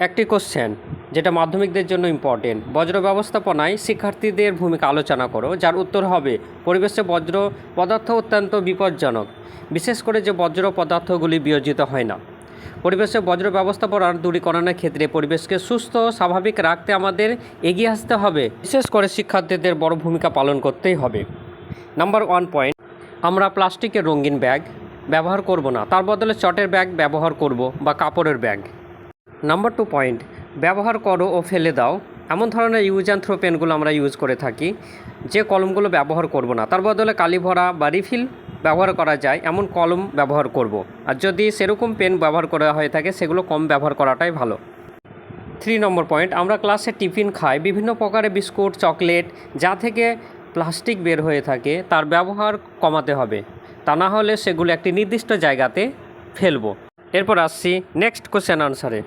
একটি কোশ্চেন যেটা মাধ্যমিকদের জন্য ইম্পর্টেন্ট বজ্র ব্যবস্থাপনায় শিক্ষার্থীদের ভূমিকা আলোচনা করো, যার উত্তর হবে, পরিবেশে বজ্র পদার্থ অত্যন্ত বিপজ্জনক। বিশেষ করে যে বজ্র পদার্থগুলি বিয়োজিত হয় না। পরিবেশে বজ্র ব্যবস্থাপনার দূরীকরণের ক্ষেত্রে পরিবেশকে সুস্থ স্বাভাবিক রাখতে আমাদের এগিয়ে আসতে হবে। বিশেষ করে শিক্ষার্থীদের বড় ভূমিকা পালন করতেই হবে। নাম্বার ওয়ান পয়েন্ট আমরা প্লাস্টিকের রঙিন ব্যাগ ব্যবহার করব না। তার বদলে চটের ব্যাগ ব্যবহার করব বা কাপড়ের ব্যাগ। নাম্বার টু পয়েন্ট ব্যবহার করো ও ফেলে দাও। এমন ধরনের ইউজ অ্যান্ড থ্রো পেনগুলো আমরা ইউজ করে থাকি, যে কলমগুলো ব্যবহার করব না। তার বদলে কালি ভরা বা রিফিল ব্যবহার করা যায়, এমন কলম ব্যবহার করব। আর যদি সেরকম পেন ব্যবহার করা হয়ে থাকে, সেগুলো কম ব্যবহার করাটাই ভালো। থ্রি নম্বর পয়েন্ট আমরা ক্লাসে টিফিন খাই, বিভিন্ন প্রকারের বিস্কুট, চকলেট, যা থেকে প্লাস্টিক বের হয়ে থাকে, তার ব্যবহার কমাতে হবে। তা না হলে সেগুলো একটি নির্দিষ্ট জায়গাতে ফেলব। এরপর আসছি নেক্সট কোশ্চেন আনসারে